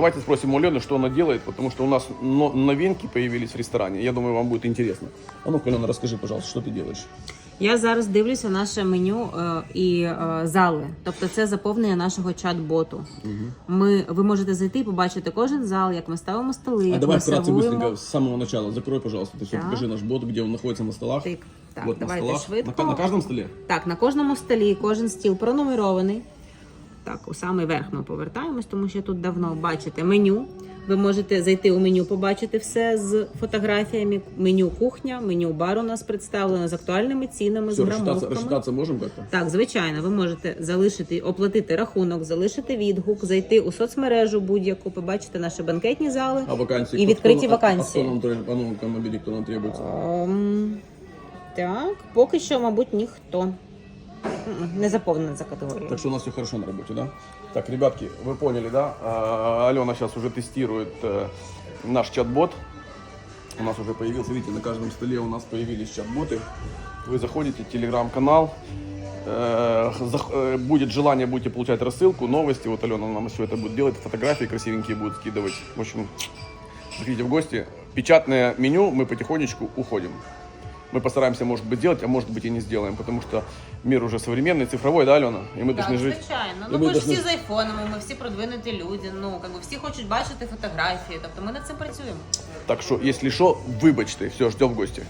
Давайте спросим у Алены, что она делает, потому что у нас но- новинки появились в ресторане. Я думаю, вам будет интересно. А ну-ка, Алена, расскажи, пожалуйста, что ты делаешь? Я зараз дивлюся наше меню е, і е, зали. Тобто це заповнення нашого чат-боту. Ми, ви можете зайти і побачити кожен зал, як ми ставимо столи, а як давай ми вкратце, сервуємо. быстренько, с самого начала. Закрой, пожалуйста. То есть вот Так. покажи наш бот, где он находится на столах. Тик. Так, вот на давайте столах. швидко. На, на каждом столе? Так, на кожному столі кожен стіл пронумерований. Так, у самий верх ми повертаємось, тому що тут давно бачите меню. Ви можете зайти у меню, побачити все з фотографіями. Меню кухня, меню бар у нас представлено з актуальними цінами, Все, з грамовками. рассчитаться можем как-то? Так, звичайно, ви можете залишити, оплатити рахунок, залишити відгук, зайти у соцмережу будь-яку, побачити наші банкетні зали А вакансии? і відкриті а- вакансії. А, кто нам, тре- а ну-ка, набери, нам требуется. Ем, так, поки що, мабуть, ніхто М-м, Не заповнена за категорією. Так что у нас все хорошо на работе, да? Так, ребятки, вы поняли, да? А, Алена сейчас уже тестирует э, наш чат-бот. У нас уже появился, видите, на каждом столе у нас появились чат-боты. Вы заходите, телеграм-канал. Э, зах- э, будет желание, будете получать рассылку, новости. Вот Алена нам все это будет делать, фотографии красивенькие будет скидывать. В общем, приходите в гости. Печатное меню, мы потихонечку уходим. Мы постараемся, может быть, сделать, а может быть и не сделаем, потому что мир уже современный, цифровой, да, Алена? И мы Так, должны жить. звичайно. І Ну ми ми ж должны- всі з айфонами, ми всі продвинуті люди. Ну как би всі хочуть бачити фотографії. Тобто ми над цим працюємо. Так що, якщо що, вибачте, все, ждем в гості.